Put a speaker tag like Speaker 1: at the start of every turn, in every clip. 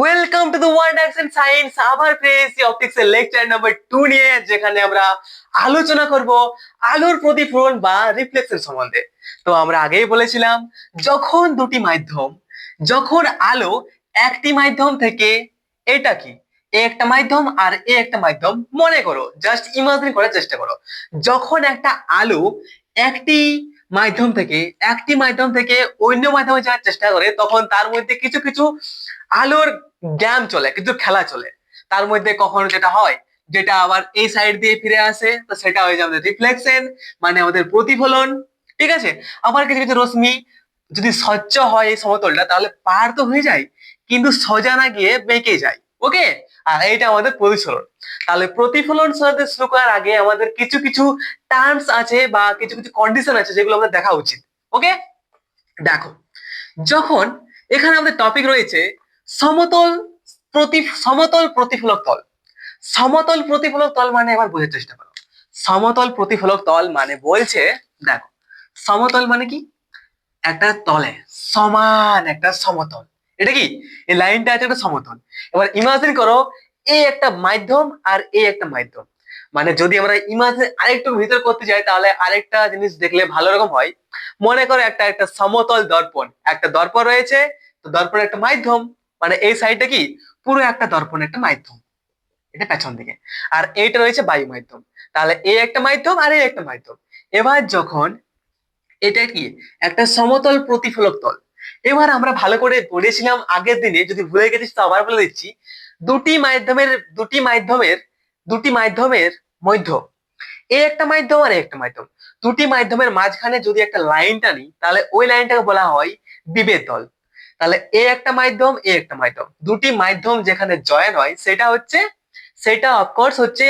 Speaker 1: Welcome to the world action science আবার পেয়েছি optics এর লেকচার নাম্বার টু নিয়ে, যেখানে আমরা আলোচনা করব আলোর প্রতিফলন বা রিফ্লেকশন সম্বন্ধে। তো আমরা আগেই বলেছিলাম, যখন দুটি মাধ্যম, যখন আলো একটি মাধ্যম থেকে এটা কি? এ একটা মাধ্যম আর এ একটা মাধ্যম, মনে করো জাস্ট ইমাজিন করার চেষ্টা করো। যখন একটা আলো একটি মাধ্যম থেকে, একটি মাধ্যম থেকে অন্য মাধ্যমে যাওয়ার চেষ্টা করে, তখন তার মধ্যে কিছু কিছু আলোর গ্যাম চলে, কিছু খেলা চলে। তার মধ্যে কখনো যেটা হয়, যেটা আবার এই সাইড দিয়ে ফিরে আসে, তো সেটা হয়ে যায় আমাদের রিফ্লেকশন মানে আমাদের প্রতিফলন, ঠিক আছে? আবার কিছু কিছু রশ্মি যদি স্বচ্ছ হয় এই সমতলটা, তাহলে পার তো হয়ে যায়, কিন্তু সোজা না গিয়ে বেঁকে যায় ওকে আর এইটা আমাদের প্রতিফলন। তাহলে প্রতিফলন সাথে শুরু করার আগে আমাদের কিছু কিছু টার্মস আছে বা কিছু কিছু কন্ডিশন আছে যেগুলো আমাদের দেখা উচিত। ওকে দেখো, যখন এখানে আমাদের টপিক রয়েছে সমতল প্রতি, সমতল প্রতিফলক তল। সমতল প্রতিফলক তল মানে এবার বোঝার চেষ্টা করো। সমতল প্রতিফলক তল মানে বলছে, দেখো, সমতল মানে কি? একটা তলে, সমান একটা সমতল। এটা কি? এই লাইনটা আছে একটা সমতল। এবার ইমাজিন করো এই একটা মাধ্যম আর এই একটা মাধ্যম। মানে যদি আমরা ইমাজিন আরেকটু ভিতর করতে যাই, তাহলে আরেকটা জিনিস দেখলে ভালো রকম হয়। মনে করো একটা একটা সমতল দর্পণ। একটা দর্পণ রয়েছে, তো দর্পণ একটা মাধ্যম। মানে এই সাইডটা কি? পুরো একটা দর্পণ একটা মাধ্যম। এটা পেছন দিকে। আর এইটা রয়েছে বায়ু মাধ্যম। তাহলে এই একটা মাধ্যম আর এই একটা মাধ্যম। এবার যখন, এটা কি? একটা সমতল প্রতিফলক তল। এবার আমরা ভালো করে পড়েছিলাম আগের দিনে, যদি ভুলে গেছিস তো আবার বলে দিচ্ছি, দুটি মাধ্যমের দুটি মাধ্যমের দুটি মাধ্যমের মধ্য। এই একটা মাধ্যম আর একটা মাধ্যম। দুটি মাধ্যমের মাঝখানে যদি একটা লাইন টানি, তাহলে ওই লাইনটাকে বলা হয় বিভেদ তল তাহলে এ একটা মাধ্যম, এ একটা মাধ্যম। দুটি মাধ্যম যেখানে জয়েন হয়, সেটা হচ্ছে সেটা অফকোর্স হচ্ছে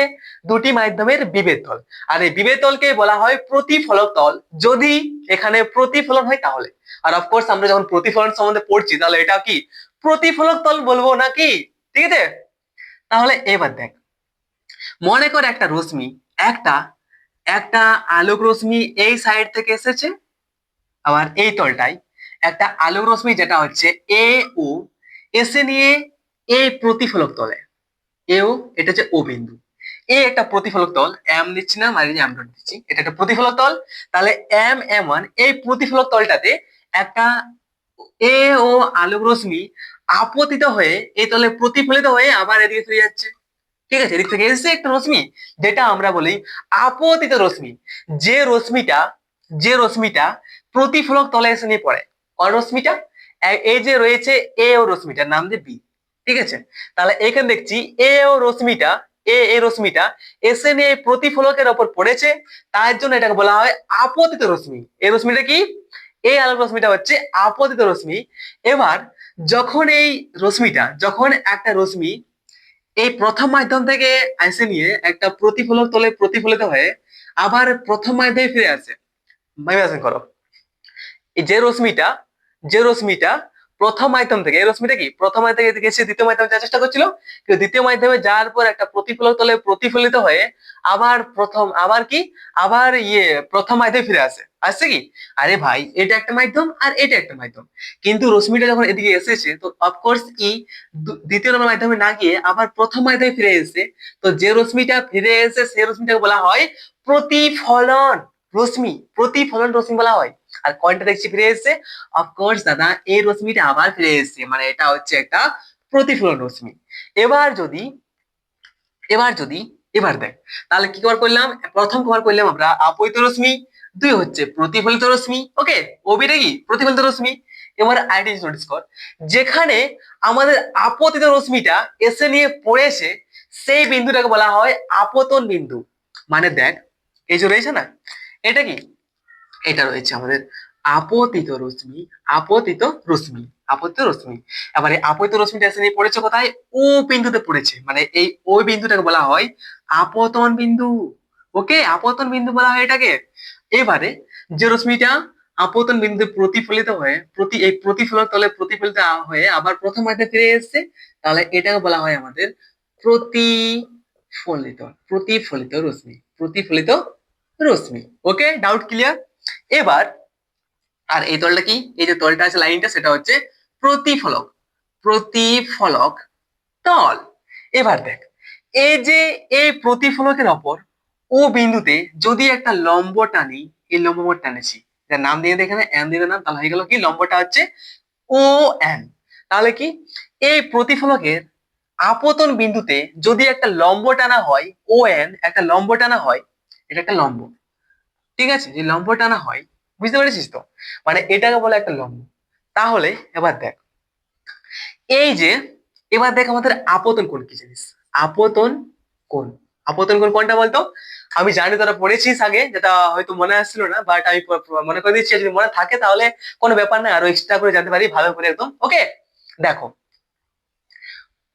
Speaker 1: দুটি মাধ্যমের বিভেদ তল। আর এই বিভেদ তলকে বলা হয় প্রতিফলক তল। যদি এখানে প্রতিফলন হয় তাহলে। আর অফকোর্স আমরা যখন প্রতিফলন সম্বন্ধে পড়ছি, তাহলে এটা কি? প্রতিফলক তল বলব নাকি? ঠিক আছে? তাহলে এবার দেখ। মনে কর একটা রশ্মি, একটা একটা আলোক রশ্মি এই সাইড থেকে এসেছে, আবার এই তলটাই একটা আলোক রশ্মি যেটা হচ্ছে এ ও এসে নিয়ে এই প্রতিফলক তলে। এও এটা হচ্ছে ও বিন্দু। এ একটা প্রতিফলক তল এম দিচ্ছি না মানে এম ডট দিচ্ছি। এটা একটা প্রতিফলক তল, তাহলে এম এম ওয়ান এই প্রতিফলক তলটাতে একটা এ ও আলোক রশ্মি আপতিত হয়ে এই তলে প্রতিফলিত হয়ে আবার এদিকে ফিরে যাচ্ছে। ঠিক আছে? এদিক থেকে এসেছে একটা রশ্মি, যেটা আমরা বলি আপতিত রশ্মি। যে রশ্মিটা যে রশ্মিটা প্রতিফলক তলে এসে নিয়ে পড়ে, কোন রশ্মিটা? এই যে রয়েছে এ ও রশ্মিটার নাম দিয়ে বি ঠিক আছে? তাহলে এখানে দেখছি এ ও রশ্মিটা এ এই রশ্মিটা এসে নিয়ে এ প্রতিফলকের ওপর পড়েছে। তার জন্য এটাকে বলা হয় আপতিত রশ্মি। এই রশ্মিটা কি? এই আলোক রশ্মিটা হচ্ছে আপতিত রশ্মি। এবার যখন এই রশ্মিটা, যখন একটা রশ্মি এই প্রথম মাধ্যম থেকে এসে নিয়ে একটা প্রতিফলক তলে প্রতিফলিত হয়ে আবার প্রথম মাধ্যমে ফিরে আসে। ইমাজিন করো। যে রশ্মিটা যে রশ্মিটা প্রথম মাধ্যম থেকে, এই রশ্মিটা কি? প্রথম মাধ্যম থেকে এদিকে এসে দ্বিতীয় মাধ্যমে যাওয়ার চেষ্টা করছিল? কিন্তু দ্বিতীয় মাধ্যমে যাওয়ার পর একটা প্রতিফলক তলে প্রতিফলিত হয়ে আবার প্রথম, আবার কি? আবার ইয়ে প্রথম মাধ্যমে ফিরে আসে। আসছে কি? আরে ভাই, এটা একটা মাধ্যম আর এটা একটা মাধ্যম। কিন্তু রশ্মিটা যখন এদিকে এসেছে, তো অফকোর্স ই দ্বিতীয় নম্বর মাধ্যমে না গিয়ে আবার প্রথম মাধ্যমে ফিরে এসেছে। তো যে রশ্মিটা ফিরে এসে সেই রশ্মিটাকে বলা হয় প্রতিফলন। রশ্মি প্রতিফলন রশ্মি বলা হয়। আর কয়টা দেখছি ফিরে এসেছে। অফকোর্স দাদা, এই রশ্মিটা আবার ফিরে এসেছে। মানে এটা হচ্ছে একটা প্রতিফলন রশ্মি। এবার যদি এবার যদি, এবার দেখ, তাহলে কি কবার করলাম? প্রথম কবার করলাম আমরা আপতিত রশ্মি, দুই হচ্ছে প্রতিফলিত রশ্মি ওকে ওবিটা কি? প্রতিফলিত রশ্মি। এবার আইডি নোটিস কর যেখানে আমাদের আপতিত রশ্মিটা এসে নিয়ে পড়েছে সেই বিন্দুটাকে বলা হয় আপতন বিন্দু। মানে দেখ, এই যে রয়েছে না, এটা কি? এটা রয়েছে আমাদের আপতিত রশ্মি আপতিত রশ্মি আপতিত রশ্মি। এবার এই আপতিত রশ্মিটা এসে পড়েছে কোথায়? ও বিন্দুতে পড়েছে। মানে এই ওই বিন্দুটাকে বলা হয় আপতন বিন্দু। ওকে? আপতন বিন্দু বলা হয় এটাকে। এবারে যে রশ্মিটা আপতন বিন্দু প্রতিফলিত হয়ে, প্রতি এই প্রতিফলন তলে প্রতিফলিত হয়ে আবার প্রথম মাত্রায় ফিরে এসেছে, তাহলে এটাকে বলা হয় আমাদের প্রতিফলিত প্রতিফলিত রশ্মি প্রতিফলিত রশ্মি। ওকে? ডাউট ক্লিয়ার এবার, আর এই তলটা কি? এই যে তলটা আছে লাইনটা, সেটা হচ্ছে প্রতিফলক প্রতিফলক তল এবার দেখ, এই যে এই প্রতিফলকের ওপর ও বিন্দুতে যদি একটা লম্ব টানি, এই লম্ব টানেছি, যার নাম দিয়ে এখানে এন দিয়ে নাম তাহলে হয়ে গেল কি? লম্বটা হচ্ছে ও এন তাহলে কি? এই প্রতিফলকের আপতন বিন্দুতে যদি একটা লম্ব টানা হয় ও এন একটা লম্ব টানা হয়, এটা একটা লম্ব। ঠিক আছে? যে লম্ব টানা হয়, বুঝতে পেরেছিস তো? মানে এটাকে বলে একটা লম্ব। তাহলে এবার দেখ। এই যে, এবার দেখ আমাদের আপতন কোন কি জিনিস? আপতন কোন আপতন কোন কোনটা বলতো? আমি জানি তোরা পড়েছিস আগে, যেটা হয়তো মনে আসছিল না বাট আমি মনে করে দিচ্ছি, যদি মনে থাকে তাহলে কোনো ব্যাপার না আরও এক্সট্রা করে জানতে পারি, ভালো করে একদম ওকে দেখো।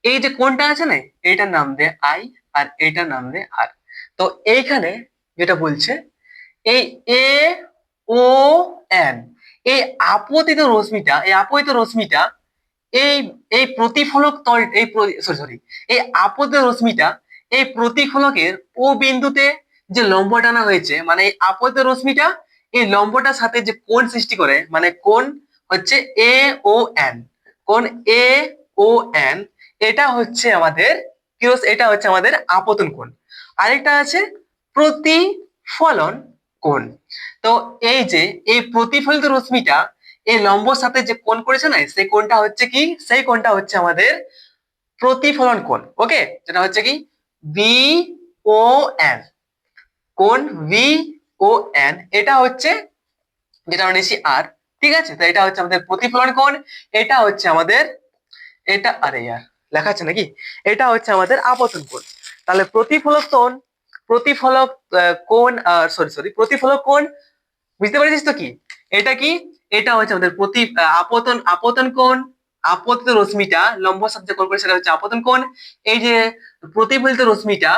Speaker 1: এই যে কোনটা আছে না, এইটার নাম দে আই আর এইটার নাম দে আর তো এইখানে যেটা বলছে এই এ ও এন এই আপতিত রশ্মিটা, এই আপতিত রশ্মিটা, এই এই প্রতিফলক তল, এই সরি এই আপতিত রশ্মিটা, এই প্রতিফলকের ও বিন্দুতে যে লম্ব টানা হয়েছে মানে এই আপতিত রশ্মিটা, এই লম্বটার সাথে যে কোণ সৃষ্টি করে মানে কোণ হচ্ছে এ ও এন কোণ এ ও এন এটা হচ্ছে আমাদের কি এটা হচ্ছে আমাদের আপতন কোণ। আরেকটা আছে প্রতিফলন কোণ। তো এই যে, এই প্রতিফলিত রশ্মিটা, এই লম্বর সাথে যে কোণ করেছে না, সেই কোণটা হচ্ছে কি? সেই কোণটা হচ্ছে আমাদের প্রতিফলন কোণ, ওকে? যেটা হচ্ছে কি? বি ও এন কোণ ভি ও এন এটা হচ্ছে, যেটা আমরা নিয়েছি আর ঠিক আছে? তো এটা হচ্ছে আমাদের প্রতিফলন কোণ, এটা হচ্ছে আমাদের, এটা, আরে ইয়ার, লেখা আছে নাকি? এটা হচ্ছে আমাদের আপতন কোণ। তাহলে প্রতিফলন প্রতিফলক কোন সরি সরি প্রতিফলক কোন বুঝতে পেরেছিস তো কি? এটা কি? এটা হচ্ছে আমাদের প্রতি আপতন আপতন কোণ, আপতিত রশ্মিটা, লম্ব সাথে কোণ করে সেটা হচ্ছে আপতন কোণ। এই যে প্রতিফলিত রশ্মিটা,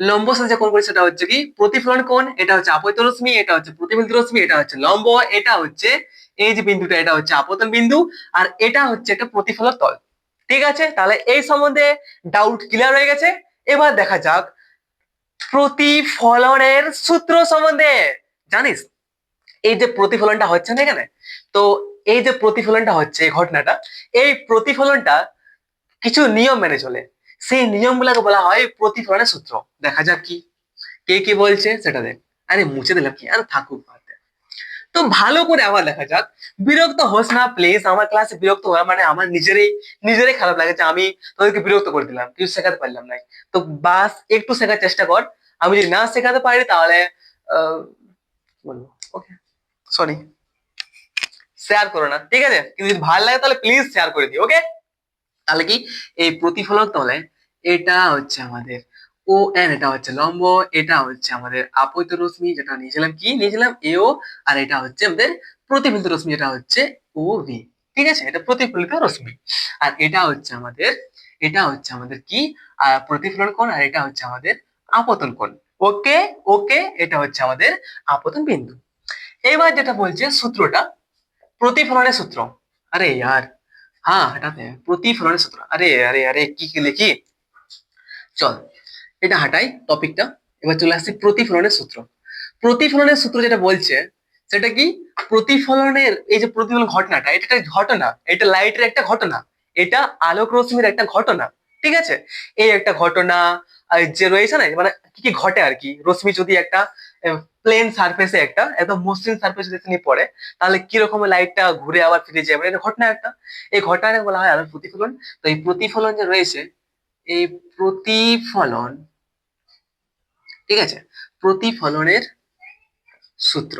Speaker 1: লম্ব সাথে কোণ করে সেটা হচ্ছে কি? প্রতিফলন কোণ, এটা হচ্ছে আপতিত রশ্মি, এটা হচ্ছে প্রতিফলিত রশ্মি, এটা হচ্ছে লম্ব, এটা হচ্ছে এই যে বিন্দুটা, এটা হচ্ছে আপতন বিন্দু, আর এটা হচ্ছে একটা প্রতিফলক তল। ঠিক আছে? তাহলে এই সম্বন্ধে ডাউট ক্লিয়ার হয়ে গেছে। এবার দেখা যাক প্রতিফলনের সূত্র সম্বন্ধে জানিস? এই যে প্রতিফলনটা হচ্ছে না এখানে? তো এই যে প্রতিফলনটা হচ্ছে এই ঘটনাটা, এই প্রতিফলনটা কিছু নিয়ম মেনে চলে। সেই নিয়মগুলোকে বলা হয় প্রতিফলনের সূত্র। দেখা যাক কি। কে কি বলছে সেটা দেখ। আরে মুছে দিলাম কি? আর থাকুক। তো ভালো করে আবার দেখা যাক। বিরক্ত হোস না প্লিজ আমার ক্লাসে বিরক্ত হওয়া মানে আমার নিজেরই নিজেরই খারাপ লাগে যে আমি তোদেরকে বিরক্ত করে দিলাম, কিছু শেখাতে পারলাম না। তো বাস, একটু শেখার চেষ্টা কর। আমি যদি না শেখাতে পারি তাহলে বলব? ওকে সরি শেয়ার করো না, ঠিক আছে? কিন্তু যদি ভালো লাগে তাহলে প্লিজ শেয়ার করে দিও ওকে তাহলে কি? এই প্রতিফলক তলে এটা হচ্ছে আমাদের ও এন এটা হচ্ছে লম্ব, এটা হচ্ছে আমাদের আপৈত রশ্মি, যেটা নিয়েছিলাম কি? নিয়েছিলাম এও আর এটা হচ্ছে আমাদের প্রতিফলিত রশ্মি, যেটা হচ্ছে ও ভি ঠিক আছে? এটা প্রতিফলিত রশ্মি। আর এটা হচ্ছে আমাদের, এটা হচ্ছে আমাদের কি? প্রতিফলন কোণ, আর এটা হচ্ছে আমাদের আপতন কোণ। ওকে ওকে এটা হচ্ছে আমাদের আপতন বিন্দু। এবার যেটা বলছে সূত্রটা, প্রতিফলনের সূত্র। আরে আর হ্যাঁ এটাতে প্রতিফলনের সূত্র। আরে আরে আরে, কি কি? লিখি চল। এটা হাঁটাই টপিকটা এবার চলে আসছি প্রতিফলনের সূত্র। প্রতিফলনের সূত্র যেটা বলছে, সেটা কি? প্রতিফলনের এই যে প্রতিফলন ঘটনাটা, এটা একটা ঘটনা, এটা লাইটের একটা ঘটনা, এটা আলোক রশ্মির একটা ঘটনা, ঠিক আছে? এই একটা ঘটনা যে রয়েছে না মানে কি কি ঘটে আর কি? রশ্মি যদি একটা প্লেন সারফেসে একটা, একদম মসৃণ সারফেস যদি নিয়ে পড়ে, তাহলে কি রকম লাইটটা ঘুরে আবার ফিরে যায়? মানে ঘটনা একটা। এই ঘটনাকে বলা হয় আলোর প্রতিফলন। তো এই প্রতিফলন যে রয়েছে, এই প্রতিফলন ঠিক আছে? প্রতিফলনের সূত্র।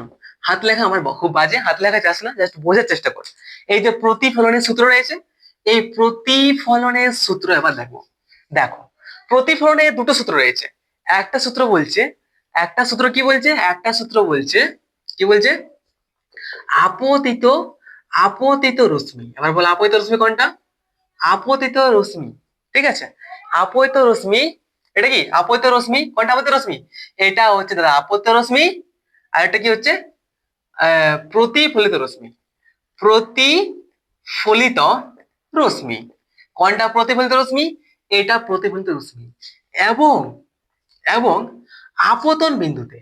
Speaker 1: হাত লেখা আমার খুব বাজে, হাত লেখা চাস না জাস্ট বোঝার চেষ্টা কর। এই যে প্রতিফলনের সূত্র রয়েছে, এই প্রতিফলনের সূত্র এবার দেখো। দেখো প্রতিফলনের দুটো সূত্র রয়েছে। একটা সূত্র বলছে, একটা সূত্র কি বলছে? একটা সূত্র বলছে, কি বলছে? আপতিত আপতিত রশ্মি। এবার বল, আপতিত রশ্মি কোনটা? আপতিত রশ্মি। ঠিক আছে? আপতিত রশ্মি এটা কি? আপতিত রশ্মি? কোনটা আপতিত রশ্মি? এটা হচ্ছে দাদা, আপতিত রশ্মি, আর এটা কি হচ্ছে? প্রতিফলিত রশ্মি। প্রতিফলিত রশ্মি। কোনটা প্রতিফলিত রশ্মি? এটা প্রতিফলিত রশ্মি। এবং এবং আপতন বিন্দুতে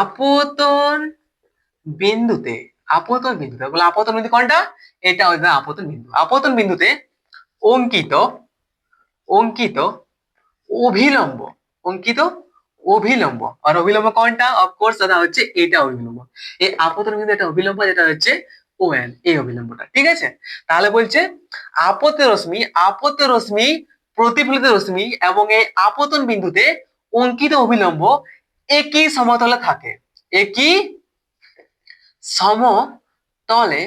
Speaker 1: আপতন বিন্দুতে আপতন বিন্দুতে বলে আপতন বিন্দু কোনটা? এটা হচ্ছে আপতন বিন্দু। আপতন বিন্দুতে অঙ্কিত অঙ্কিত অভিলম্ব, অঙ্কিত অভিলম্ব। আর অভিলম্ব কোনটা? অফকোর্স দাদা হচ্ছে, এটা অভিলম্ব। এই আপতন কিন্তু এটা অভিলম্ব, যেটা হচ্ছে ও এন এই অভিলম্বটা। ঠিক আছে? তাহলে বলছে আপত্য রশ্মি আপত্য রশ্মি, প্রতিফলিত রশ্মি এবং এই আপতন বিন্দুতে অঙ্কিত অভিলম্ব একই সমতলে থাকে, একই সমতলে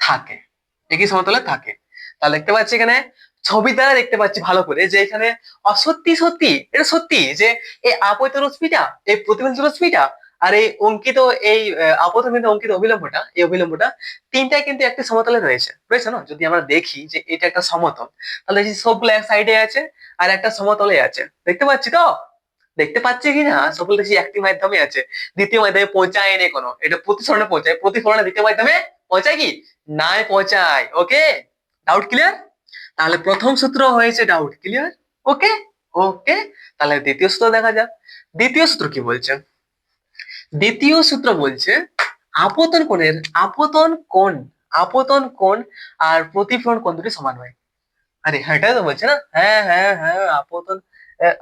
Speaker 1: থাকে, একই সমতলে থাকে। তাহলে দেখতে পাচ্ছি এখানে ছবি দ্বারা দেখতে পাচ্ছি ভালো করে যে এখানে অসত্যি সত্যি এটা সত্যি যে এই আপত রশ্মিটা, এই প্রতিফলিত রশ্মিটা আর এই অঙ্কিত এই আপত অঙ্কিত অবিলম্বটা, এই অবিলম্বটা তিনটাই কিন্তু একটি সমতলে রয়েছে। রয়েছে না? যদি আমরা দেখি যে এটা একটা সমতল, তাহলে সবগুলো এক সাইডে আছে আর একটা সমতলে আছে। দেখতে পাচ্ছি তো? দেখতে পাচ্ছি কি না? সবগুলো দেখছি একটি মাধ্যমে আছে। দ্বিতীয় মাধ্যমে পৌঁছায় নে কোনো। এটা প্রতিফলনে পৌঁছায়। প্রতিফলনে দ্বিতীয় মাধ্যমে পৌঁছায় কি? নাই পৌঁছায়। ওকে ডাউট ক্লিয়ার তাহলে প্রথম সূত্র হয়েছে ডাউট ক্লিয়ার ওকে ওকে তাহলে দ্বিতীয় সূত্র দেখা যাক। দ্বিতীয় সূত্র কি বলছে? দ্বিতীয় সূত্র বলছে আপতন কোণের আপতন কোণ আপতন কোণ আর প্রতিফলন কোণ দুটি সমান হয়। আরে হ্যাঁ এটাই তো বলছে না? হ্যাঁ হ্যাঁ হ্যাঁ আপতন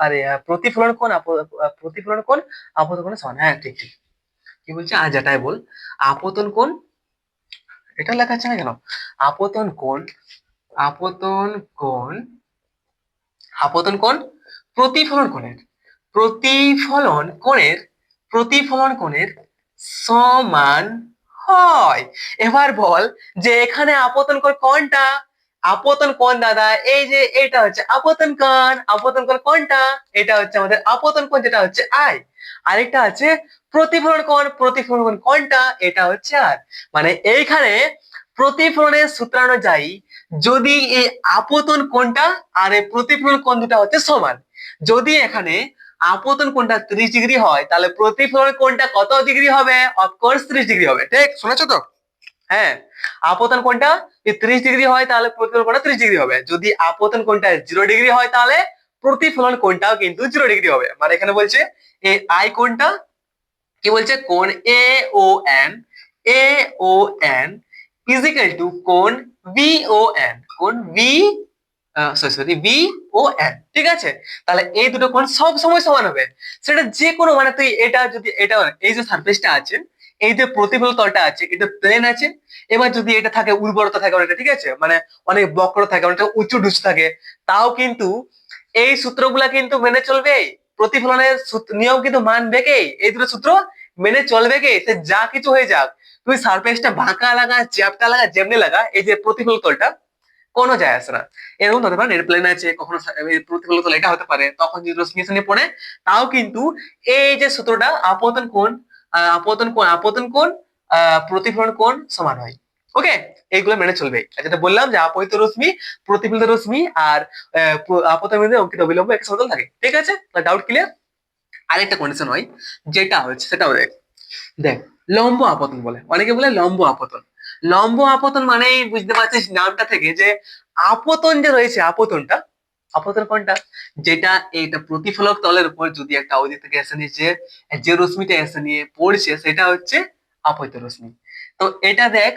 Speaker 1: আরে হ্যাঁ, প্রতিফলন কোণ প্রতিফলন কোণ আপতন কোণের সমান। হ্যাঁ ঠিক ঠিক। কি বলছে? আজ এটাই বল। আপতন কোণ এটা লেখা আছে না কেন? আপতন কোণ আপতন কোণ আপতন কোণ, প্রতিফলন কোণের প্রতিফলন কোণের প্রতিফলন কোণের সমান হয়। এবার বল যে এখানে আপতন কোণ কোনটা আপতন কোণ দাদা, এই যে এটা হচ্ছে আপতন কোণ আপতন কোণ কোনটা এটা হচ্ছে আমাদের আপতন কোণ, যেটা হচ্ছে আই। আরেকটা আছে প্রতিফলন কোণ প্রতিফলন কোণ কোনটা এটা হচ্ছে আর। মানে এইখানে প্রতিফলনের সূত্রানুযায়ী যদি এই আপতন কোণটা আর এই প্রতিফলন কোণ দুটা হচ্ছে সমান। যদি এখানে আপতন কোণটা ত্রিশ ডিগ্রি হয় তাহলে প্রতিফলন কোণটা কত ডিগ্রি হবে? অফকোর্স ত্রিশ ডিগ্রি হবে ঠিক? শুনেছো তো? হ্যাঁ। আপতন কোণটা যদি ত্রিশ ডিগ্রি হয় তাহলে প্রতিফলন কোণটা ত্রিশ ডিগ্রি হবে। যদি আপতন কোণটা জিরো ডিগ্রি হয় তাহলে প্রতিফলন কোণটাও কিন্তু জিরো ডিগ্রি হবে। মানে এখানে বলছে এই আই কোণটা কি বলছে? কোণ A O N A O N is equal to কোণ ভি ও এন কোণ V sorry sorry V O N ঠিক আছে? তাহলে এই দুটো কোণ সব সময় সমান হবে। সেটা যে কোনো মানে তুই এটা যদি, এটা এই যে সারফেসটা আছে, এই যে প্রতিফল তলটা আছে, এটা প্লেন আছে, এবার যদি এটা থাকে, উর্বরতা থাকে অনেকটা, ঠিক আছে? মানে অনেক বক্র থাকে, অনেকটা উঁচু ডুচ থাকে, তাও কিন্তু এই সূত্রগুলা কিন্তু মেনে চলবে, প্রতিফলনের নিয়ম কিন্তু মানবে কে? এই দুটো সূত্র মেনে চলবে কে? সে যা কিছু হয়ে যাক তুই সারফেসটা বাঁকা লাগা, চ্যাপটা লাগা, যেমনি লাগা, এই যে প্রতিফল তলটা, কোনো যায় আসে না। এরকম হতে পারে এয়ারপ্লেন আছে, কখনো সা- এই প্রতিফল তল, এটা হতে পারে। তখন যদি রশ্মি পড়ে, তাও কিন্তু এই যে সূত্রটা, আপতন কোণ আপতন কোণ আপতন কোণ প্রতিফলন কোণ সমান হয়। ওকে এইগুলো মেনে চলবে। যেটা বললাম যে আপতিত রশ্মি, প্রতিফলিত রশ্মি আর আপতন অঙ্কিত অবিলম্ব এক সমতল থাকে। ঠিক আছে? ডাউট ক্লিয়ার আরেকটা কন্ডিশন হয়, যেটা হচ্ছে সেটাও দেখ দেখ, লম্ব আপতন বলে। অনেকে বলে লম্ব আপতন। লম্ব আপতন মানেই বুঝতে পারছিস নামটা থেকে যে আপতন যে রয়েছে আপতনটা, আপতন কোনটা? যেটা এইটা প্রতিফলক তলের উপর যদি একটা অদিক থেকে এসে নিয়ে যে রশ্মিটা এসে নিয়ে পড়ছে, সেটা হচ্ছে আপতিত রশ্মি। তো এটা দেখ,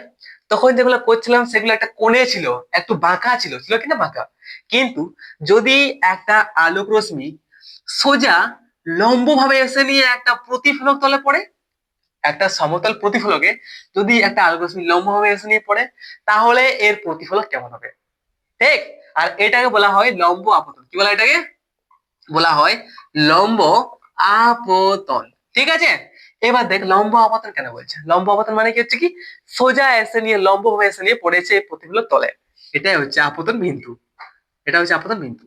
Speaker 1: তখন যেগুলো করছিলাম সেগুলো একটা কোণে ছিল, একটু বাঁকা ছিল ছিল কিনা বাঁকা? কিন্তু যদি একটা আলোক রশ্মি সোজা লম্ব ভাবে এসে নিয়ে একটা প্রতিফলক তলে পড়ে একটা সমতল প্রতিফলকে যদি একটা আলোক রশ্মি লম্ব এসে নিয়ে পড়ে, তাহলে এর প্রতিফলক কেমন হবে? ঠিক? আর এটাকে বলা হয় লম্ব আপতন। কি বলা এটাকে? বলা হয় লম্ব আপতন। ঠিক আছে? এবার দেখ, লম্ব আপতন কেন বলছে? লম্ব আপতন মানে কি হচ্ছে কি? সোজা এসে নিয়ে লম্ব ভাবে এসে নিয়ে পড়েছে প্রতিফলক তলে। এটাই হচ্ছে আপতন বিন্দু। এটা হচ্ছে আপতন বিন্দু।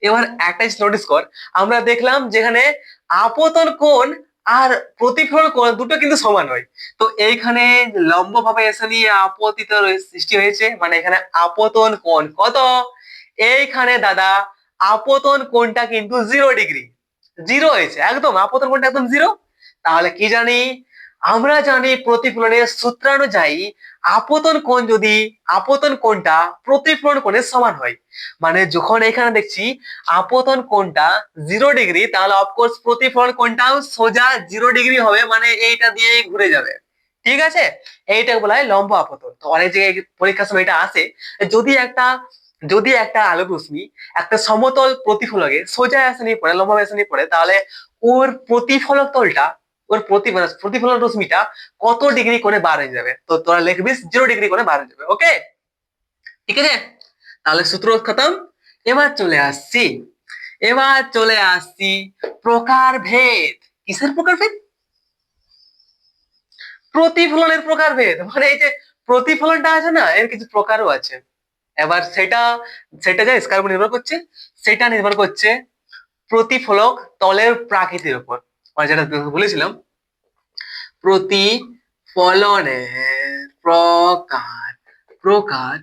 Speaker 1: এবার একটা নোটিস কর আমরা দেখলাম যেখানে আপতন কোণ আর প্রতিফলন কোণ দুটো কিন্তু সমান হয়। তো এইখানে লম্ব ভাবে এসে নিয়ে আপতিত সৃষ্টি হয়েছে মানে এখানে আপতন কোণ কত? এইখানে দাদা, আপতন কোণটা কিন্তু জিরো ডিগ্রি জিরো হয়েছে, একদম আপতন কোণটা একদম জিরো তাহলে কি জানি? আমরা জানি প্রতিফলনের সূত্রানুযায়ী আপতন কোণ যদি, আপতন কোণটা প্রতিফলন কোণের সমান হয়। মানে যখন এখানে দেখছি আপতন কোণটা জিরো ডিগ্রি তাহলে অফকোর্স প্রতিফলন কোণটাও সোজা জিরো ডিগ্রি হবে মানে এইটা দিয়েই ঘুরে যাবে। ঠিক আছে? এইটা বলা হয় লম্ব আপতন। তো অনেক জায়গায় পরীক্ষার সময় এটা আসে যদি একটা যদি একটা আলোক রশ্মি একটা সমতল প্রতিফলকে সোজা আসে নিয়ে পড়ে লম্বা আসে নিয়ে পড়ে, তাহলে ওর প্রতিফলক তলটা ওর প্রতি প্রতিফলন রশ্মিটা কত ডিগ্রি করে হয়ে যাবে? তো তোরা লিখবি জিরো ডিগ্রি করে হয়ে যাবে ওকে ঠিক আছে? তাহলে সূত্র খতম। এবার চলে আসছি। এবার চলে আসছি প্রকার ভেদ। কিসের প্রকার ভেদ? প্রতিফলনের প্রকার ভেদ। মানে এই যে প্রতিফলনটা আছে না, এর কিছু প্রকারও আছে। এবার সেটা সেটা যা স্কার নির্ভর করছে, সেটা নির্ভর করছে প্রতিফলক তলের প্রাকৃতির উপর। মানে যেটা বলেছিলাম প্রতিফলনের প্রকার প্রকার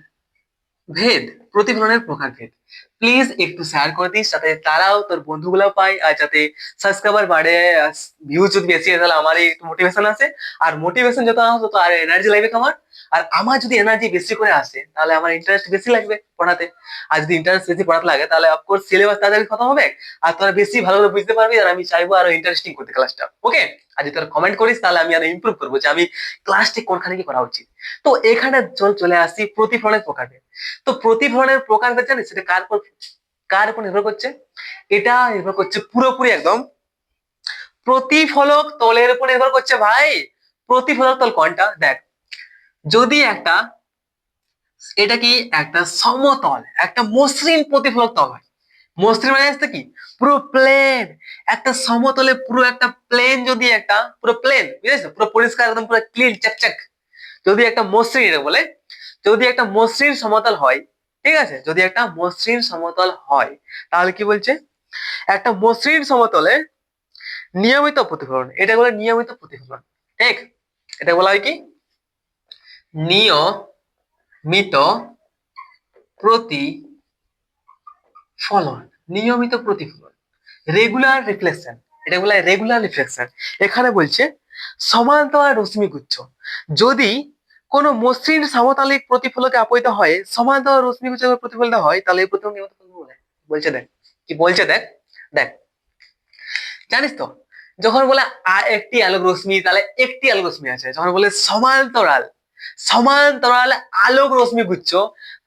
Speaker 1: ভেদ প্রতিফলনের প্রকার ভেদ। প্লিজ একটু শেয়ার করে দিস, যাতে তারাও, তোর বন্ধুগুলো পায়, আর যাতে সাবস্ক্রাইবার বাড়ে ভিউজ যদি বেশি হয় তাহলে আমার একটু মোটিভেশন আসে আর মোটিভেশন যত আসে তো আর এনার্জি লাগবে আমার আর আমার যদি এনার্জি বেশি করে আসে, তাহলে আমার ইন্টারেস্ট বেশি লাগবে পড়াতে। আর যদি ইন্টারেস্ট বেশি পড়াতে লাগে, তাহলে অফকোর্স সিলেবাস তাড়াতাড়ি খতম হবে। আর তোরা বেশি ভালো করে বুঝতে পারবি, আর আমি চাইব আরও ইন্টারেস্টিং করতে ক্লাসটা ওকে আর যদি তোরা কমেন্ট করিস, তাহলে আমি আরও ইমপ্রুভ করব যে আমি ক্লাসটি কোনখানে কি করা উচিত। তো এখানে চল চলে আসি প্রতিফলনের প্রকারভেদ তো প্রতিফলনের প্রকারভেদ জানিস? সেটা কার উপর কার উপর নির্ভর করছে? এটা নির্ভর করছে পুরোপুরি একদম প্রতিফলক তলের উপর নির্ভর করছে ভাই। প্রতিফলক তল কোনটা? দেখ, যদি একটা, এটা কি একটা সমতল, একটা মসৃণ প্রতিফলক তল হয়। মসৃণ মানে আসতে কি? পুরো প্লেন একটা সমতলে পুরো একটা প্লেন যদি একটা, পুরো প্লেন বুঝেছ পুরো পরিষ্কার, একদম পুরো ক্লিন চকচক। যদি একটা মসৃণ, এটা বলে যদি একটা মসৃণ সমতল হয়, ঠিক আছে? যদি একটা মসৃণ সমতল হয়, তাহলে কি বলছে? একটা মসৃণ সমতলে নিয়মিত প্রতিফলন, এটা বলে নিয়মিত প্রতিফলন, ঠিক? এটা বলা হয় কি? নিয়মিত প্রতিফলন নিয়মিত প্রতিফলন রেগুলার রিফ্লেকশন এটা বলা হয় রেগুলার রিফ্লেকশন এখানে বলছে সমান্তরাল রশ্মিগুচ্ছ যদি কোনো মসৃণ সমতালিক প্রতিফলকে আপতিত হয় সমান্তরাল রশ্মিগুচ্ছ প্রতিফলিত হয়, তাহলে এই প্রতিফলন বলছে দেখ, কি বলছে দেখ? দেখ, জানিস তো, যখন বলে একটি আলোক রশ্মি, তাহলে একটি আলোক রশ্মি আছে। যখন বলে সমান্তরাল সমান্তরাল আলোক রশ্মি গুচ্ছ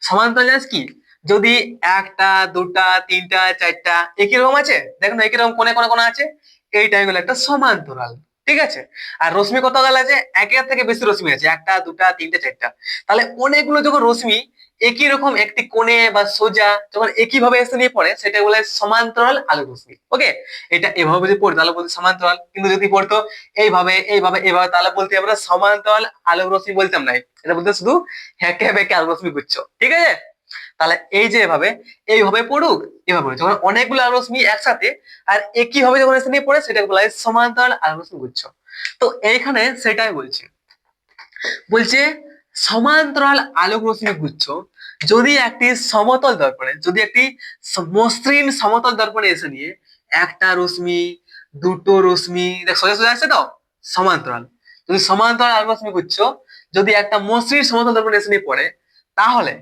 Speaker 1: সমান্তরাল জানিস কি? যদি একটা, দুটা, তিনটা, চারটা, একই রকম আছে? দেখো না, একই রকম কোনে কোনে কোনে আছে? এই হয়ে গেলো একটা সমান্তরাল। ঠিক আছে? আর রশ্মি কত গেল আছে একের থেকে বেশি রশ্মি আছে, একটা, দুটা, তিনটা, চারটা। তাহলে অনেকগুলো যখন রশ্মি একই রকম একটি কোণে বা সোজা যখন একই ভাবে এসে নিয়ে পড়ে সেটা বলে সমান্তরাল আলোক রশ্মি। ওকে? এটা এভাবে যদি পড়তো তাহলে বলতে সমান্তরাল। কিন্তু যদি পড়তো এইভাবে এইভাবে এইভাবে, তাহলে বলতে আমরা সমান্তরাল আলোক রশ্মি বলতাম না। এটা বলতে শুধু হ্যাকে বেঁকে আলোক রশ্মি গুচ্ছ ঠিক আছে? তাহলে এই যে এভাবে, এইভাবে পড়ুক, এভাবে। যখন অনেকগুলো রশ্মি একসাথে, আর একই ভাবে যখন এসে নিয়ে পড়ে সেটাকে বলা হয় সমান্তরাল রশ্মি গুচ্ছ। তো এইখানে সেটাই বলছে। বলছে, সমান্তরাল আলোক রশ্মি গুচ্ছ, যদি একটি সমতল দর্পণে, যদি একটি মসৃণ সমতল দর্পণে এসে নিয়ে একটা রশ্মি, দুটো রশ্মি, দেখ সোজা সোজা আছে তো? সমান্তরাল। যদি সমান্তরাল আলোক রশ্মি গুচ্ছ, যদি একটা মসৃণ সমতল দর্পণে এসে নিয়ে পড়ে, তাহলে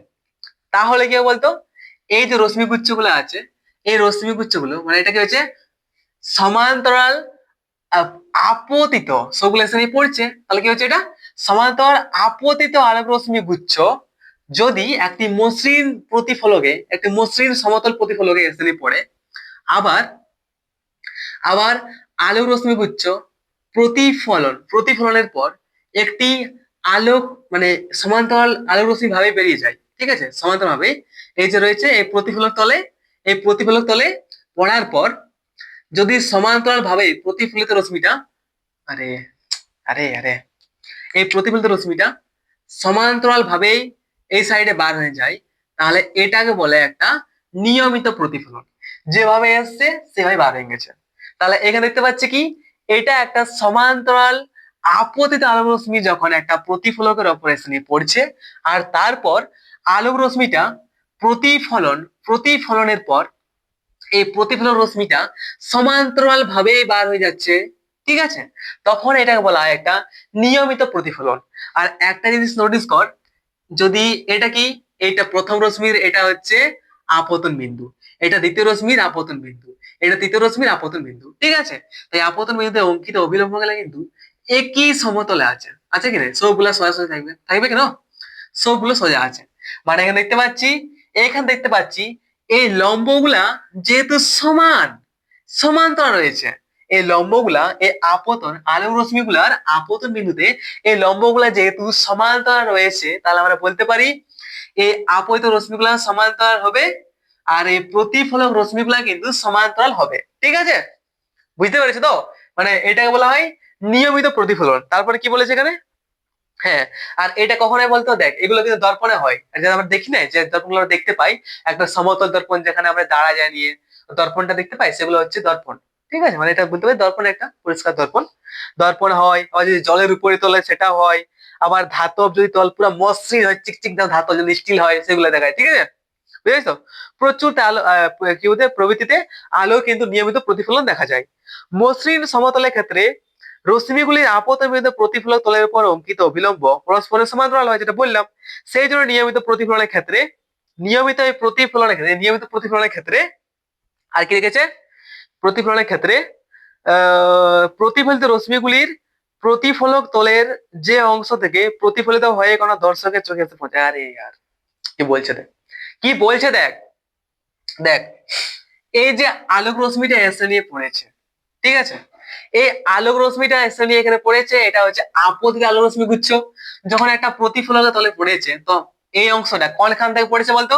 Speaker 1: তাহলে কি বলতো? এই যে রশ্মি গুচ্ছগুলো আছে, এই রশ্মি গুচ্ছগুলো মানে এটা কি হচ্ছে সমান্তরাল আপতিত, সবগুলো নিয়ে পড়ছে, তাহলে কি হচ্ছে এটা? সমান্তরাল আপতিত আলোক রশ্মি গুচ্ছ যদি একটি মসৃণ প্রতিফলকে, একটি মসৃণ সমতল প্রতিফলকে নিয়ে পড়ে, আবার আবার আলোক রশ্মি গুচ্ছ প্রতিফলন, প্রতিফলনের পর একটি আলোক মানে সমান্তরাল আলোক রশ্মি ভাবে বেরিয়ে যায়। ঠিক আছে? সমান্তরাল ভাবে এই যে রয়েছে, এই প্রতিফলক তলে, এই প্রতিফলক তলে পড়ার পর যদি সমান্তরাল ভাবে প্রতিফলিত রশ্মিটা, আরে আরে আরে, এই প্রতিফলিত রশ্মিটা সমান্তরাল ভাবেই এই সাইডে বার হয়ে যায়, তাহলে এটাকে বলে একটা নিয়মিত প্রতিফলন যেভাবে এসছে, সেভাবে বার হয়ে গেছে। তাহলে এখানে দেখতে পাচ্ছি কি? এটা একটা সমান্তরাল আপতিত আলোক রশ্মি যখন একটা প্রতিফলকের এসে পড়ছে, আর তারপর আলোক রশ্মিটা প্রতিফলন, প্রতিফলনের পর এই প্রতিফলন রশ্মিটা সমান্তরাল ভাবে বার হয়ে যাচ্ছে, ঠিক আছে? তখন এটাকে বলা হয় একটা নিয়মিত প্রতিফলন। আর একটা জিনিস নোটিস কর, যদি এটা কি? এটা প্রথম রশ্মির, এটা হচ্ছে আপতন বিন্দু। এটা দ্বিতীয় রশ্মির, আপতন বিন্দু। এটা তৃতীয় রশ্মির, আপতন বিন্দু। ঠিক আছে? তাই আপতন বিন্দুতে অঙ্কিত অবিলম্ব গেলে কিন্তু একই সমতলে আছে। আছে কি না সবগুলো সোজা সোজা থাকবে। থাকবে কেন? সবগুলো সোজা আছে। মানে এখানে দেখতে পাচ্ছি, এখানে দেখতে পাচ্ছি, এই লম্বগুলা যেহেতু সমান, সমান্তরাল রয়েছে, এই লম্বগুলা, এই আপতন আলোক রশ্মিগুলার আপতন বিন্দুতে এই লম্বগুলা যেহেতু সমান্তরাল রয়েছে, তাহলে আমরা বলতে পারি, এই আপতিত রশ্মিগুলা সমান্তরাল হবে আর এই প্রতিফলক রশ্মিগুলা কিন্তু সমান্তরাল হবে, ঠিক আছে? বুঝতে পেরেছ তো? মানে এটাকে বলা হয় নিয়মিত প্রতিফলন। তারপরে কি বলেছে এখানে? হ্যাঁ আর এটা কখনোই বলতো, দেখ, এগুলো কিন্তু দর্পণে হয়। যেটা আমরা দেখি না, যে দর্পণগুলো আমরা দেখতে পাই, একটা সমতল দর্পণ যেখানে আমরা দাঁড়া যায় নিয়ে দর্পণটা দেখতে পাই, সেগুলো হচ্ছে দর্পণ। ঠিক আছে? মানে এটা বলতে পারি দর্পণ একটা পরিষ্কার দর্পণ। দর্পণ হয়, আবার যদি জলের উপরে তোলে সেটা হয়। আবার ধাতব যদি তল, পুরো মসৃণ হয়, চিকচিক দাম ধাতব যদি স্টিল হয়, সেগুলো দেখায়, ঠিক আছে? বুঝেছ? প্রচুর আলো কি বলতে প্রবৃত্তিতে আলো কিন্তু নিয়মিত প্রতিফলন দেখা যায়। মসৃণ সমতলের ক্ষেত্রে রশ্মিগুলির আপতন বিন্দু প্রতিফলক তলের উপর অঙ্কিত অবিলম্ব পরস্পরের সমান্তরাল হয়, যেটা বললাম, সেই জন্য নিয়মিত প্রতিফলনের ক্ষেত্রে, নিয়মিত এই প্রতিফলনের ক্ষেত্রে, নিয়মিত প্রতিফলনের ক্ষেত্রে, আর কি রেখেছে প্রতিফলনের ক্ষেত্রে প্রতিফলিত রশ্মিগুলির প্রতিফলক তলের যে অংশ থেকে প্রতিফলিত হয়ে কোনো দর্শকের চোখে এসে পৌঁছে আরে আর কি বলছে দেখ? কি বলছে দেখ? দেখ, এই যে আলোক রশ্মিটা এসে নিয়ে পড়েছে, ঠিক আছে? এই আলোক রশ্মিটা এসে এখানে পড়েছে, এটা হচ্ছে আপতিত আলোক রশ্মি গুচ্ছ। যখন একটা প্রতিফলকের তলে পড়েছে, তো এই অংশটা কোনখান থেকে পড়েছে বলতো?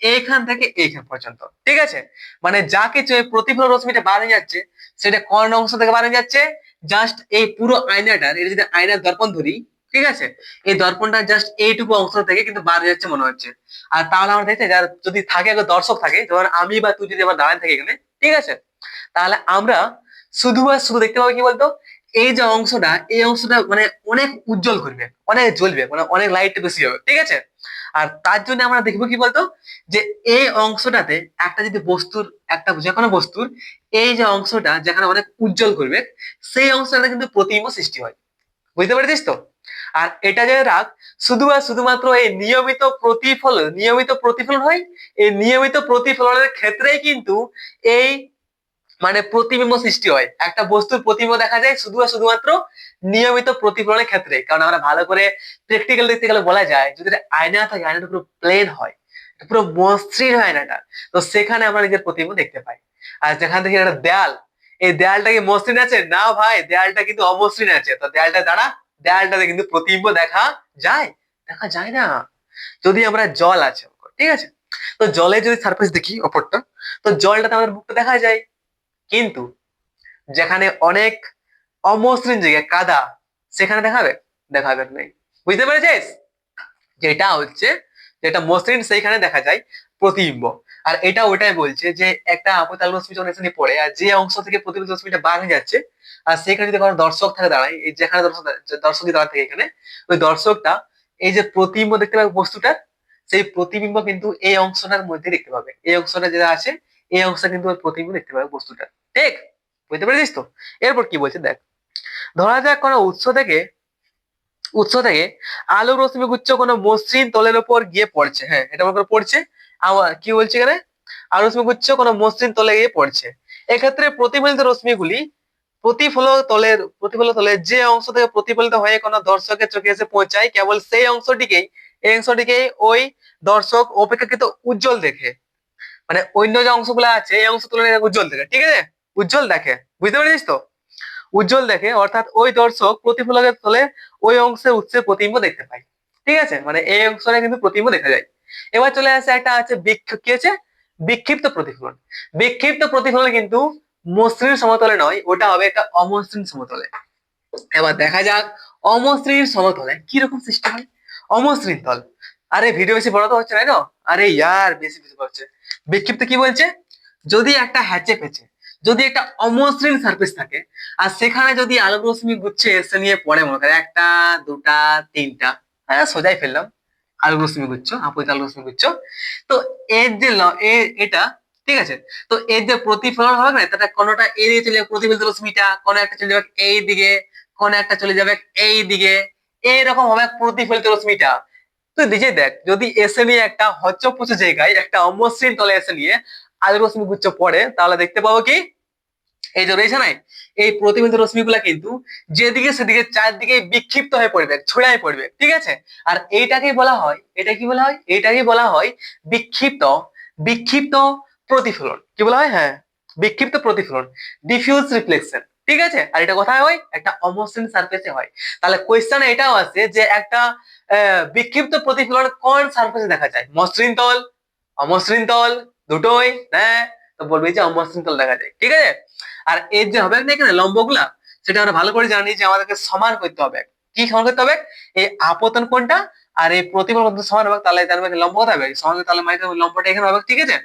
Speaker 1: এইখান থেকে এইখান পর্যন্ত, ঠিক আছে? মানে যা কিছু এই প্রতিফলক রশ্মিটা বার যাচ্ছে, সেটা কোন অংশ থেকে বার যাচ্ছে? জাস্ট এই পুরো আয়নাটার এটা যদি আয়নার দর্পণ ধরি, ঠিক আছে? এই দর্পণটা জাস্ট এইটুকু অংশ থেকে কিন্তু বার যাচ্ছে মনে হচ্ছে। আর তাহলে আমরা দেখতে যার যদি থাকে দর্শক থাকে যেমন আমি বা তুই যদি আমার দাঁড়ায় থাকে এখানে, ঠিক আছে? তাহলে আমরা শুধু আর শুধু দেখতে পাবো কি বলতো? এই যে অংশটা, এই অংশটা মানে অনেক উজ্জ্বল করবে, অনেক জ্বলবে মানে অনেক লাইট বেশি হবে, ঠিক আছে? আর তার জন্য আমরা দেখব কি বলতো? যে এই অংশটাতে একটা যদি বস্তুর, একটা যে কোনো বস্তুর এই যে অংশটা যেখানে অনেক উজ্জ্বল করবে, সেই অংশটা কিন্তু প্রতিবিম্ব সৃষ্টি হয়। বুঝতে পেরেছিস তো? আর এটা যে রাখ শুধু আর শুধুমাত্র এই নিয়মিত প্রতিফলন নিয়মিত প্রতিফলন হয়, এই নিয়মিত প্রতিফলনের ক্ষেত্রেই কিন্তু এই মানে প্রতিবিম্ব সৃষ্টি হয়। একটা বস্তুর প্রতিবিম্ব দেখা যায় শুধু শুধুমাত্র নিয়মিত প্রতিফলনের ক্ষেত্রে। কারণ আমরা ভালো করে প্র্যাকটিক্যাল দেখতে গেলে বলা যায়, যদি আয়না থাকে, আয়নাটা পুরো প্লেন হয় পুরো মসৃণ হয় আয়নাটা, তো সেখানে আমরা নিজের প্রতিবিম্ব দেখতে পাই। আর যেখান থেকে একটা দেয়াল, এই দেয়ালটা কি মসৃণ আছে? না ভাই, দেয়ালটা কিন্তু অমসৃণ আছে। তো দেয়ালটা দ্বারা, দেয়ালটাতে কিন্তু প্রতিবিম্ব দেখা যায়? দেখা যায় না। যদি আমরা জল আছে, ঠিক আছে? তো জলে যদি সারফেস দেখি, ওপরটা, তো জলটাতে আমাদের মুখটা দেখা যায়। কিন্তু যেখানে অনেক অমসৃণ জায়গা কাদা, সেখানে দেখাবে দেখাবে নেই। বুঝতে পেরেছিস? যেটা হচ্ছে, যেটা মসৃণ, সেইখানে দেখা যায় প্রতিবিম্ব। আর এটা ওটাই বলছে যে একটা আপতাল রশ্মি যখন এখানে পড়ে, আর যে অংশ থেকে প্রতিবিম্ব রশ্মিটা বার হয়ে যাচ্ছে, আর সেখানে যদি কোনো দর্শক থাকে দাঁড়ায়, এই যেখানে দর্শক দর্শক যদি দাঁড়ায় থাকে এখানে, ওই দর্শকটা এই যে প্রতিবিম্ব দেখতে পাবে বস্তুটার, সেই প্রতিবিম্ব কিন্তু এই অংশটার মধ্যে দেখতে পাবে। এই অংশটা যেটা আছে, এই অংশটা কিন্তু প্রতিবিম্ব দেখতে পাবে বস্তুটার। ঠিক বুঝতে পেরেছিস তো? এরপর কি বলছে দেখ, ধরা যাক কোনো উৎস থেকে উৎস থেকে আলোক রশ্মি গুচ্ছ কোনো মসৃণ তলের উপর গিয়ে পড়ছে। হ্যাঁ এটা করে পড়ছে। আবার কি বলছে এখানে? আলোক রশ্মি গুচ্ছ কোনো মসৃণ তলে গিয়ে পড়ছে। এক্ষেত্রে প্রতিফলিত রশ্মিগুলি প্রতিফলক তলের প্রতিফলক তলের যে অংশ থেকে প্রতিফলিত হয়ে কোনো দর্শকের চোখে এসে পৌঁছায়, কেবল সেই অংশটিকেই, এই অংশটিকেই ওই দর্শক অপেক্ষাকৃত উজ্জ্বল দেখে। মানে অন্য যে অংশগুলো আছে, এই অংশ তুলনায় উজ্জ্বল দেখে, ঠিক আছে? উজ্জ্বল দেখে, বুঝতে পেরেছিস তো? উজ্জ্বল দেখে, অর্থাৎ ওই দর্শক প্রতিফলকের তলে ওই অংশে উৎসের প্রতিম্ব দেখতে পায়। ঠিক আছে? মানে এই অংশটা কিন্তু প্রতিবিম্ব দেখা যায়। এবার চলে আসে একটা আছে কি আছে? বিক্ষিপ্ত প্রতিফলন। বিক্ষিপ্ত প্রতিফলন কিন্তু মসৃণ সমতলে নয়, ওটা হবে একটা অমসৃণ সমতলে। এবার দেখা যাক, অমসৃণ সমতলে কি রকম সৃষ্টি হয়? অমসৃণ তল। আরে, ভিডিও বেশি বড় তো হচ্ছে না না আরে, ইয়ার, বেশি বেশি হচ্ছে। বিক্ষিপ্ত কি বলছে? যদি একটা হ্যাচে পেছে যদি একটা অমসৃণ সারফেস থাকে, আর সেখানে যদি আলোক রশ্মি গুচ্ছে এসে নিয়ে পড়ে মনে করে একটা, দুটা, তিনটা হ্যাঁ সোজাই ফেললাম আলোক রশ্মি গুচ্ছ আপদ আলোক রশ্মি গুচ্ছ, তো এর যে এটা, ঠিক আছে? তো এর যে প্রতিফলন হবে না তাটা কোনোটা এই দিকে চলে যাবে প্রতিফলিত রশ্মিটা কোনো একটা চলে যাবে এই দিকে, কোনো একটা চলে যাবে এই দিকে এইরকম হবে প্রতিফলিত রশ্মিটা তুই নিজে দেখ, যদি এসে নিয়ে একটা হচ্চপচ্চ জায়গায়, একটা অমসৃণ তলে এসে নিয়ে আলোক রশ্মি গুচ্ছ পড়ে তাহলে দেখতে পাবো কি? এই যে রয়েছে না, এই প্রতিবিম্বিত রশ্মিগুলা কিন্তু যেদিকে সেদিকে চারদিকে বিক্ষিপ্ত হয়ে পড়বে, ছড়ায় পড়বে, ঠিক আছে? আর এইটাকেই বলা হয়, এটা কি বলা হয়? এইটাকেই বলা হয় বিক্ষিপ্ত বিক্ষিপ্ত প্রতিফলন। কি বলা হয়? হ্যাঁ বিক্ষিপ্ত প্রতিফলন ডিফিউজ রিফ্লেকশন ঠিক আছে? আর এটা কোথায় হয়? একটা অমসৃণ সারফেসে হয়। তাহলে কোয়েশ্চেন এটাও আছে যে একটা বিক্ষিপ্ত প্রতিফলন কোন সারফেসে দেখা যায়? মসৃণ তল, অমসৃণ তল দুটোই হ্যাঁ? তো বলবে যে অমসৃণ তল দেখা যায়, ঠিক আছে? আর এর যে হবে না এখানে লম্বগুলা, সেটা আমরা ভালো করে জানি যে আমাদেরকে সমান করতে হবে। কি সমান করতে হবে? এই আপতন কোনটা আর এই প্রতিফলন কোনটা সমান হবে, তাহলে জানবে লম্ব কোথায় হবে? সমান তাহলে মানে লম্বটা এখানে হবে, ঠিক আছে?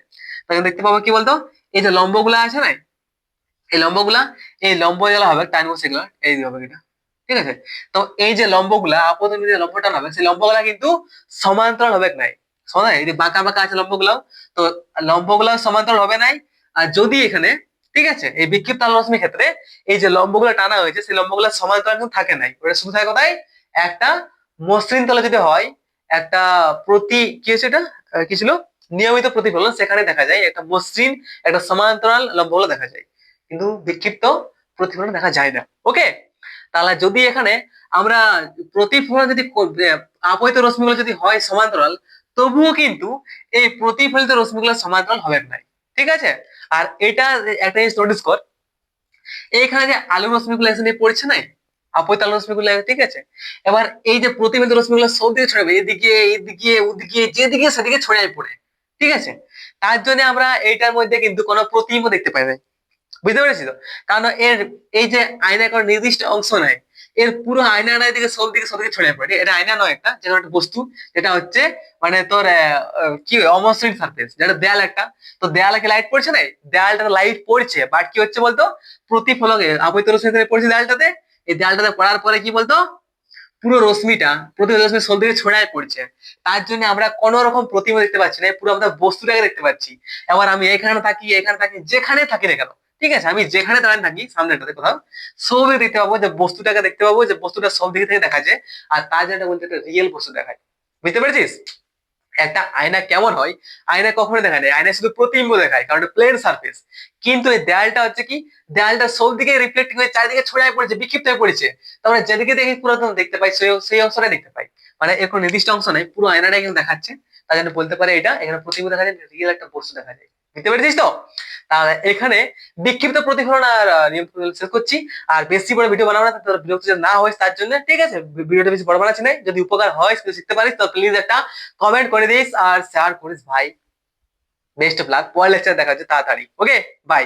Speaker 1: তখন দেখতে পাবো কি বলতো? এই যে লম্বগুলা আছে না, এই লম্বগুলা, এই লম্ব যেগুলো হবে, টাইম সেগুলো এই হবে এটা, ঠিক আছে? তো এই যে লম্বগুলা, আপতন যে লম্বটা হবে, সেই লম্বগুলা কিন্তু সমান্তরাল হবে নাই? সমান এই বাঁকা বাঁকা আছে লম্বগুলো তো লম্বগুলা সমান্তরাল হবে নাই। আর যদি এখানে, ঠিক আছে, এই বিক্ষিপ্ত আলো রশ্মির ক্ষেত্রে এই যে লম্বগুলো টানা হয়েছে, সেই লম্বগুলো সমান্তরাল কিন্তু থাকে নাই। ওটা শুধু থাকে কোথায়? একটা মসৃণ তলে যদি হয়, একটা প্রতি, কি হচ্ছে এটা? কি ছিল? নিয়মিত প্রতিফলন, সেখানে দেখা যায় একটা মসৃণ, একটা সমান্তরাল লম্বগুলো দেখা যায়। কিন্তু বিক্ষিপ্ত প্রতিফলন দেখা যায় না। ওকে? তাহলে যদি এখানে আমরা প্রতিফলন যদি আপতিত রশ্মিগুলো যদি হয় সমান্তরাল তবুও কিন্তু এই প্রতিফলিত রশ্মিগুলো সমান্তরাল হবে না। ঠিক আছে? আর এটা একটা জিনিস নোটিস কর, এইখানে যে আলু রশ্মিগুলো এখানে পড়ছে না আপতিত আলু রশ্মিগুলো, ঠিক আছে? এবার এই যে প্রতিফলিত রশ্মিগুলো সব দিকে ছড়াবে, এদিকে এদিকে ওদিকে, যেদিকে সেদিকে ছড়াই পড়ে, ঠিক আছে? তার জন্য আমরা এইটার মধ্যে কিন্তু কোনো প্রতিবিম্ব দেখতে পাই না। বুঝতে পেরেছি তো? কারণ এর এই যে আয়না কোনো নির্দিষ্ট অংশ নাই এর পুরো আয়নাটা দিকে, সব দিকে সব দিকে ছড়িয়ে পড়ে। এটা আয়না নয় একটা, যেটা একটা বস্তু, যেটা হচ্ছে মানে তোর কি অমসৃণ সারফেস যেটা দেয়াল একটা। তো দেয়ালে কি লাইট পড়ছে না দেয়ালটা লাইট পড়ছে বাট কি হচ্ছে বলতো? প্রতিফলকে আপতিত রশ্মি পড়ছে দেয়ালটাতে। এই দেয়ালটাতে পড়ার পরে কি বলতো? পুরো রশ্মিটা প্রতিফলিত রশ্মি সব দিকে ছড়ায় পড়ছে। তার জন্য আমরা কোনো রকম প্রতিমা দেখতে পাচ্ছি না পুরো আমরা বস্তুটাকে দেখতে পাচ্ছি। এবার আমি এখানে থাকি এখানে থাকি, যেখানে থাকি না কেন ঠিক আছে? আমি যেখানে দাঁড়িয়ে থাকি সামনেটাতে কোথাও সবই দেখতে পাবো যে বস্তুটাকে দেখতে পাবো যে বস্তুটা সব দিকে থেকে দেখা যায় আর তার জন্য বলতে একটা রিয়েল বস্তু দেখায়। বুঝতে পেরেছিস? একটা আয়না কেমন হয়? আয়না কখনো দেখা যায় আয়না শুধু প্রতিবিম্ব দেখায়, কারণ প্লেন সার্ফেস কিন্তু এই দেয়ালটা হচ্ছে কি? দেয়ালটা সব দিকে রিফ্লেক্টিং হয়ে চারিদিকে ছড়ায় পড়েছে, বিক্ষিপ্ত হয়ে পড়েছে। তারপরে যেদিকে দেখি পুরো দেখতে পাই, সেই সেই অংশটাই দেখতে পাই। মানে এর কোনো নির্দিষ্ট অংশ নাই, পুরো আয়নাটা এখানে দেখাচ্ছে। তার জন্য বলতে পারে এটা, এখানে প্রতিবিম্ব দেখা যায় রিয়েল একটা বস্তু দেখা যায়। বুঝতে পেরেছিস তো? তাহলে এখানে বিক্ষিপ্ত প্রতিফলন আর নিয়ম শেষ করছি। আর বেশি বড় ভিডিও বানাবো না তোর বিরক্ত না হয় তার জন্য ঠিক আছে ভিডিওটা বেশি বড় বানাচ্ছি না যদি উপকার হয় তুই শিখতে পারিস তো প্লিজ একটা কমেন্ট করে দিস আর শেয়ার করিস, ভাই। বেস্ট অফ লাক পরের লেকচার দেখা হচ্ছে তাড়াতাড়ি। Okay bye